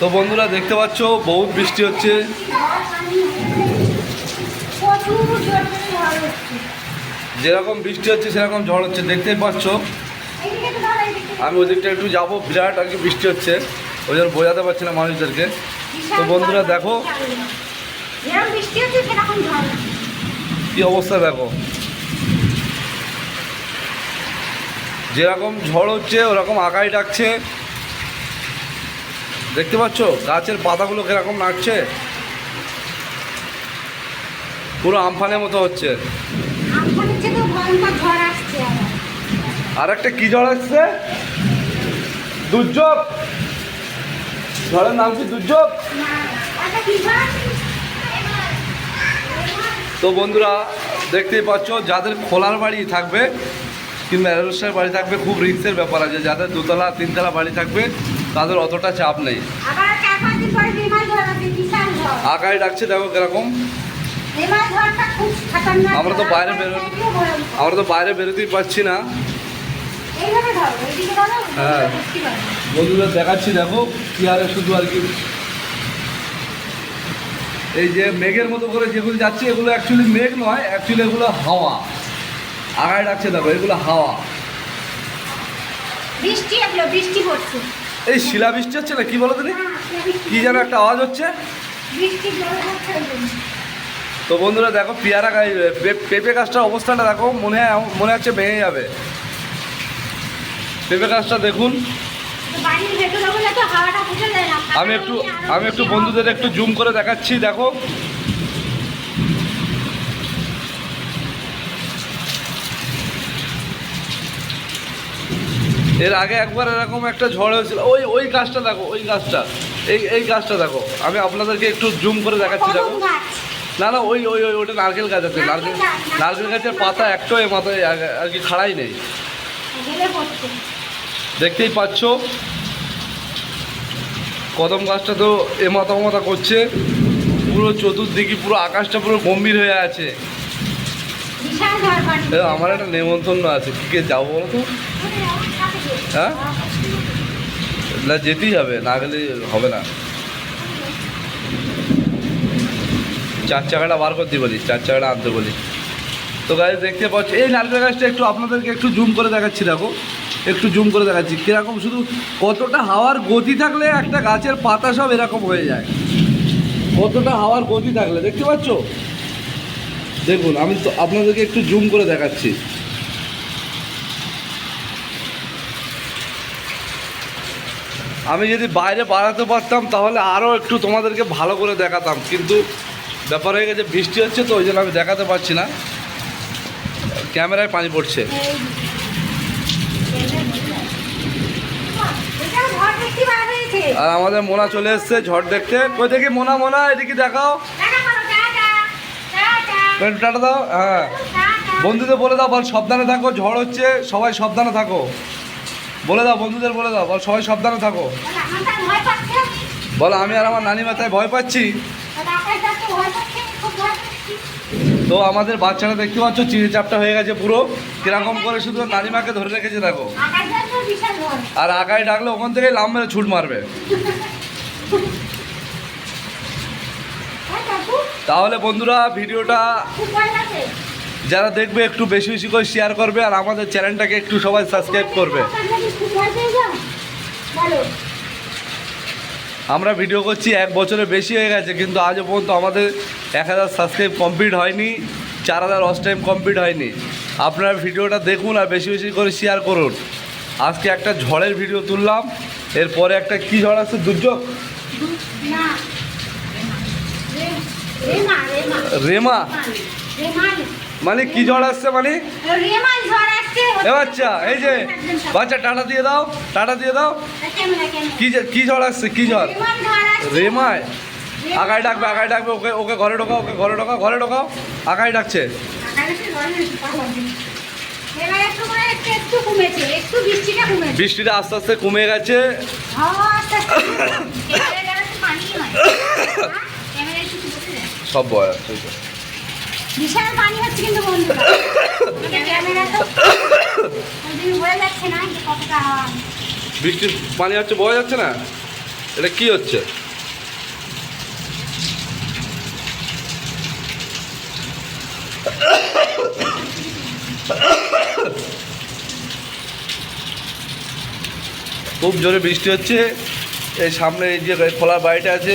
তো বন্ধুরা দেখতে পাচ্ছ, বহুত বৃষ্টি হচ্ছে। যেরকম বৃষ্টি হচ্ছে, সেরকম ঝড় হচ্ছে, দেখতেই পাচ্ছ। আমি ওদিকটা একটু যাব, বিরাট আর কি বৃষ্টি হচ্ছে। ওই জন্য বোঝাতে পারছি না মানুষদেরকে। তো বন্ধুরা দেখো। কি অবস্থা দেখো। যেরকম ঝড় হচ্ছে, ওরকম আকাই ডাকছে। দেখতে পাচ্ছ? গাছের পাতাগুলো কীরকম নাচছে পুরো আমফানের মতো হচ্ছে। আর একটা কি ঝড় আসছে? দুর্যোগ! ঝড়ের নাম কি দুর্যোগ? তো বন্ধুরা দেখতেই পাচ্ছ যাদের খোলার বাড়ি থাকবে কিংবা অ্যারোস্টার বাড়ি থাকবে খুব রিক্সের ব্যাপার আছে। যাদের দোতলা তিনতলা বাড়ি থাকবে তাদের অতটা চাপ নেই। আকাই ডাকছে দেখো কীরকম। আমরা তো বাইরে বেরো- আমরা তো বাইরে বেরোতেই পারছি না। হ্যাঁ। বন্ধুদের দেখাচ্ছি দেখো কি আরে শুধু আর কি। এই যে মেঘের মতো করে যেগুলো যাচ্ছে এগুলো অ্যাকচুয়ালি মেঘ নয় অ্যাকচুয়ালি এগুলো হাওয়া। আগায় ডাকছে দেখো এগুলো হাওয়া। বৃষ্টি বৃষ্টি পড়ছে। এই শিলা বৃষ্টি হচ্ছে না? কি বলো তুমি? কি যেন একটা আওয়াজ হচ্ছে। তো বন্ধুরা, দেখো, পেয়ারা গাছ পেঁপে গাছটার অবস্থাটা দেখো, মনে মনে হচ্ছে ভেঙে যাবে। পেঁপে গাছটা দেখুন। আমি একটু আমি একটু বন্ধুদের একটু জুম করে দেখাচ্ছি, দেখো। এর আগে একবার এরকম একটা ঝড় হয়েছিল। ওই ওই গাছটা দেখো ওই গাছটা। এই এই গাছটা দেখো। আমি আপনাদেরকে একটু জুম করে দেখাচ্ছি দেখো। না না ওই ওই ওই ওটা নারকেল গাছ আছে। নারকেল নারকেল গাছের পাতা একটাও এ মাথায় আর- কি খাড়াই নেই। দেখতেই পাচ্ছ? কদম গাছটা তো এ মাথা মাথা করছে। পুরো চতুর্দিকে পুরো আকাশটা পুরো গম্ভীর হয়ে আছে। আমার একটা নেমন্তন্ন আছে। কি কে যাব বলো তো? হ্যাঁ? না, যেতেই হবে, না গেলে হবে না। চার চাকাটা বার করতে বলি, চার চাকাটা আনতে বলি। তো গাছ দেখতে পাচ্ছি, এই নারকেল গাছটা একটু আপনাদেরকে একটু জুম করে দেখাচ্ছি, দেখো। একটু জুম করে দেখাচ্ছি। কীরকম শুধু কতটা হাওয়ার গতি থাকলে একটা গাছের পাতা সব এরকম হয়ে যায়। কতটা হাওয়ার গতি থাকলে, দেখতে পাচ্ছ? দেখুন, আমি তো আপনাদেরকে একটু জুম করে দেখাচ্ছি। আমি যদি বাইরে বাড়াতে পারতাম, তাহলে আরও একটু তোমাদেরকে ভালো করে দেখাতাম। কিন্তু ব্যাপার হয়ে গেছে, বৃষ্টি হচ্ছে তো, ওই জন্য আমি দেখাতে পারছি না। ক্যামেরায় পানি পড়ছে। আর আমাদের মোনা চলে এসছে ঝড় দেখতে। কই দেখি মোনা মোনা, এদিকে দেখাও। টাটা দাও হ্যাঁ। বন্ধুদের বলে দাও, বল, সাবধানে থাকো, ঝড় হচ্ছে, সবাই সাবধানে থাকো। বলে দাও বন্ধুদের বলে দাও বল সবাই সাবধানে থাকো বলে, আমি আর আমার নানি মাথায় ভয় পাচ্ছি। তো আমাদের বাচ্চারা দেখতে পাচ্ছ চিড়ে চাপটা হয়ে গেছে পুরো কীরকম করে শুধু নানিমাকে ধরে রেখেছে দেখো। আর আগায় ডাকলে ওখান থেকে লাম মেরে ছুট মারবে হ্যাঁ, তাহলে বন্ধুরা ভিডিওটা। যারা দেখবে একটু বেশি বেশি করে শেয়ার করবে আর আমাদের চ্যানেলটাকে একটু সবাই সাবস্ক্রাইব করবে। আমরা ভিডিও করছি এক বছরের বেশি হয়ে গেছে কিন্তু আজও পর্যন্ত আমাদের এক হাজার সাবস্ক্রাইব কমপ্লিট হয়নি চার হাজার অস টাইম কমপ্লিট হয়নি। আপনারা ভিডিওটা দেখুন আর বেশি বেশি করে শেয়ার করুন। আজকে একটা ঝড়ের ভিডিও তুললাম এরপরে একটা কি ঝড় আসছে দুর্যোগ? রেমা। মানে কি ঝড় আসছে মানে বাচ্চা এই যে বাচ্চা টাটা দিয়ে দাও টাটা দিয়ে দাও। কি কি ঝড় আসছে কি আসছে। রেমায় আগায় ডাকবে আগায় ডাকবে ওকে ওকে ঘরে ঢোকাও ওকে ঘরে ঢোকাও ঘরে ঢোকাও। আগায় ডাকছে। বৃষ্টিটা আস্তে আস্তে কমে গেছে। হয়? সব বয় বিশাল পানি হচ্ছে কিন্তু বন্ধুরা। বৃষ্টির পানি হচ্ছে বোঝা যাচ্ছে না? এটা কি হচ্ছে? খুব জোরে বৃষ্টি হচ্ছে। এই সামনে এই যে খোলা বাড়িটা আছে।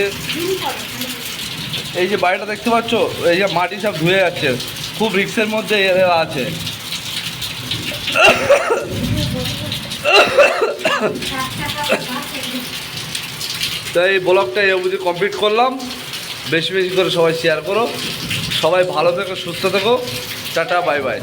এই যে বাড়িটা দেখতে পাচ্ছ, এই যে মাটি সব ধুয়ে যাচ্ছে, খুব রিক্সের মধ্যে আছে। তাই এই ব্লগটা এই অবধি কমপ্লিট করলাম। বেশি বেশি করে সবাই শেয়ার করো। সবাই ভালো থেকো, সুস্থ থেকো। Tata bye bye